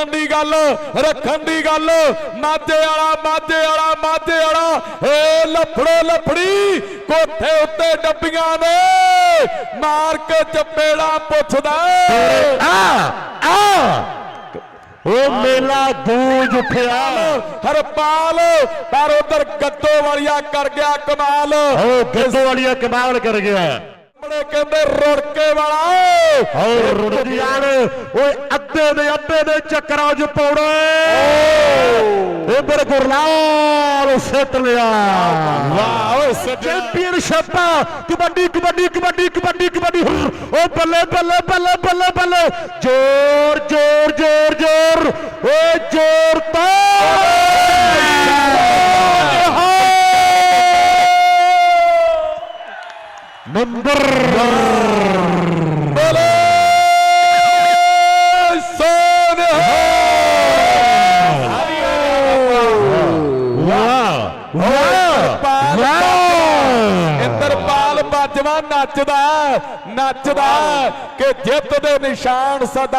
ਰੱਖਣ ਦੀ ਗੱਲ ਰੱਖਣ ਦੀ ਗੱਲ ਮਾਝੇ ਵਾਲਾ ਮਾਝੇ ਵਾਲਾ ਮਾਝੇ ਵਾਲਾ ਏ ਲਫੜੋ ਲਫੜੀ ਕੋਠੇ ਉੱਤੇ ਡੱਬੀਆਂ ਨੇ ਮਾਰ ਕੇ ਚਪੇੜਾ ਪੁੱਛਦਾ ਆ ਆ। ਉਹ ਮੇਲਾ ਗੂੰਜ ਉੱਠਿਆ। ਹਰਪਾਲ ਪਰ ਉਧਰ ਗੱਤੋ ਵਾਲੀਆ ਕਰ ਗਿਆ ਕਮਾਲ। ਉਹ ਗੱਦੋ ਵਾਲੀਆ ਕਮਾਲ ਕਰ ਗਿਆ। ਬੜੇ ਕਹਿੰਦੇ ਰੁੜਕੇ ਵਾਲਾ। ਔਰ ਰੁੜਦੀਆਂ ਨੇ ਓਏ ਅੱਧੇ ਦੇ ਅੱਧੇ ਦੇ ਚੱਕਰਾਂ 'ਚ ਪੌੜੇ। ਇਧਰ ਗੁਰਲਾਲ ਸਿੱਟ ਲਿਆ। ਵਾਹ ਓਏ ਚੈਂਪੀਅਨਸ਼ਿਪ ਕਬੱਡੀ ਕਬੱਡੀ ਕਬੱਡੀ ਕਬੱਡੀ ਕਬੱਡੀ। ਓ ਬੱਲੇ ਬੱਲੇ ਬੱਲੇ ਬੱਲੇ ਬੱਲੇ। ਜ਼ੋਰ ਜ਼ੋਰ ਜ਼ੋਰ ਓ ਜ਼ੋਰ ਇੰਦਰਪਾਲ ਬਾਜਵਾ ਨੱਚਦਾ ਨੱਚਦਾ ਕਿ ਜਿੱਤ ਦੇ ਨਿਸ਼ਾਨ ਸਦਾ